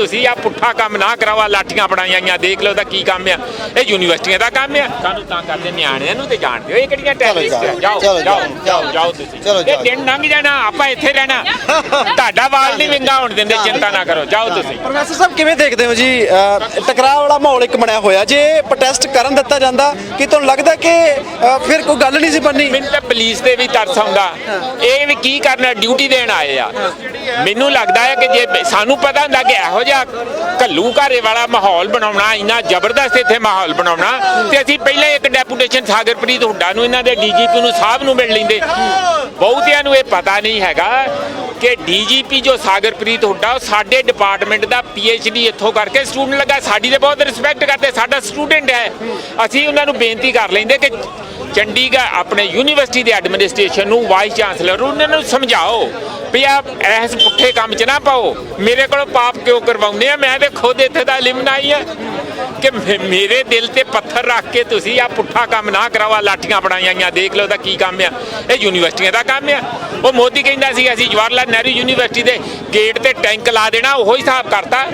ਤੁਸੀਂ ਆ ਪੁੱਠਾ ਕੰਮ ਨਾ ਕਰਾਵਾ ਲਾਠੀਆਂ ਬਣਾਈਆਂ ਦੇਖ ਲਓ ਤਾਂ ਕੀ ਕੰਮ ਆ। ਇਹ ਯੂਨੀਵਰਸਿਟੀਆਂ ਦਾ ਕੰਮ ਆ। ਸਾਨੂੰ ਤਾਂ ਕਰਦੇ ਨਿਆਣਿਆਂ ਨੂੰ ਤੇ ਜਾਣ ਦਿਓ ਇਹ ਕਿਹੜੀਆਂ ਟੈਰਰਿਸਟ ਆ? ਜਾਓ ਜਾਓ ਜਾਓ ਤੁਸੀਂ। ਇਹ। ਦਿਨ ਲੰਘ ਜਾਣਾ ਆਪਾਂ ਇੱਥੇ ਰਹਿਣਾ। ਤੁਹਾਡਾ ਵਾਲ ਨਹੀਂ ਵਿੰਗਾ ਹੋਣ ਦਿੰਦੇ ਚਿੰਤਾ ਨਾ ਕਰੋ ਜਾਓ ਤੁਸੀਂ। ਪ੍ਰੋਫੈਸਰ ਸਾਹਿਬ ਕਿਵੇਂ ਦੇਖਦੇ ਹੋ ਜੀ? ਟਕਰਾਅ ਵਾਲਾ ਮਾਹੌਲ ਇੱਕ ਬਣਿਆ ਹੋਇਆ। ਜੇ ਪ੍ਰੋਟੈਸਟ ਕਰਨ ਦਿੱਤਾ ਜਾਂਦਾ ਕਿ ਤੁਹਾਨੂੰ ਲੱਗਦਾ ਕਿ ਫਿਰ ਕੋਈ ਗੱਲ ਨਹੀਂ ਸੀ ਬਣਨੀ? ਮੈਨੂੰ ਤਾਂ ਪੁਲਿਸ ਤੇ ਵੀ ਤਰਸ ਆਉਂਦਾ। ਇਹ ਵੀ ਕੀ ਕਰਨਾ ਡਿਊਟੀ ਦੇਣ ਆਏ ਆ। ਮੈਨੂੰ ਲੱਗਦਾ ਹੈ ਕਿ ਜੇ ਸਾਨੂੰ ਪਤਾ ਹੁੰਦਾ ਕਿ ਇਹੋ ਜਿਹਾ ਘੱਲੂ ਘਾਰੇ ਵਾਲਾ ਮਾਹੌਲ ਬਣਾਉਣਾ, ਇੰਨਾ ਜ਼ਬਰਦਸਤ ਇੱਥੇ ਮਾਹੌਲ ਬਣਾਉਣਾ, ਤੇ ਅਸੀਂ ਪਹਿਲਾਂ ਇੱਕ ਡੈਪੂਟੇਸ਼ਨ ਸਾਗਰਪ੍ਰੀਤ ਹੁੱਡਾ ਨੂੰ, ਇਹਨਾਂ ਦੇ ਡੀਜੀਪੀ ਨੂੰ, ਸਾਹਿਬ ਨੂੰ ਮਿਲ ਲੈਂਦੇ। ਬਹੁਤਿਆਂ ਨੂੰ ਇਹ ਪਤਾ ਨਹੀਂ ਹੈਗਾ ਕਿ ਡੀਜੀਪੀ ਜੋ ਸਾਗਰਪ੍ਰੀਤ ਹੁੱਡਾ, ਉਹ ਸਾਡੇ ਡਿਪਾਰਟਮੈਂਟ ਦਾ ਡੀ ਇੱਥੋਂ ਕਰਕੇ ਸਟੂਡੈਂਟ ਲੱਗਾ। ਸਾਡੀ ਤੇ ਬਹੁਤ ਰਿਸਪੈਕਟ ਕਰਦੇ, ਸਾਡਾ ਸਟੂਡੈਂਟ ਹੈ। ਅਸੀਂ ਉਹਨਾਂ ਨੂੰ ਬੇਨਤੀ ਕਰ ਲੈਂਦੇ ਕਿ ਚੰਡੀਗੜ੍ਹ ਆਪਣੇ ਯੂਨੀਵਰਸਿਟੀ ਦੇ ਐਡਮਿਨਿਸਟ੍ਰੇਸ਼ਨ ਨੂੰ ਵਾਈਸ ਚਾਂਸਲਰ ਉਹਨਾਂ ਨੂੰ ਸਮਝਾਓ ਵੀ ਆ ਇਸ ਪੁੱਠੇ ਕੰਮ 'ਚ ਨਾ ਪਾਓ। ਮੇਰੇ ਕੋਲੋਂ ਪਾਪ ਕਿਉਂ ਕਰਵਾਉਂਦੇ ਆ? ਮੈਂ ਤੇ ਖੁਦ ਇੱਥੇ ਦਾ ਇਲਮ ਨਹੀਂ ਆ ਕਿ ਮੇ- ਮੇਰੇ ਦਿਲ ਤੇ ਪੱਥਰ ਰੱਖ ਕੇ ਤੁਸੀਂ ਆ ਪੁੱਠਾ ਕੰਮ ਨਾ ਕਰਾਵਾ ਲਾਠੀਆਂ ਬਣਾਈਆਂ ਦੇਖ ਲਓ ਤਾਂ ਕੀ ਕੰਮ ਆ। ਇਹ ਯੂਨੀਵਰਸਿਟੀਆਂ ਦਾ ਕੰਮ ਆ। ਉਹ ਮੋਦੀ ਕਹਿੰਦਾ ਸੀ, ਅਸੀਂ ਜਵਾਹਰ ਲਾਲ ਨਹਿਰੂ ਯੂਨੀਵਰਸਿਟੀ ਦੇ ਗੇਟ ਤੇ ਟੈਂਕ ਲਾ ਦੇਣਾ, ਉਹੋ ਹੀ ਹਿਸਾਬ ਕਰਤਾ।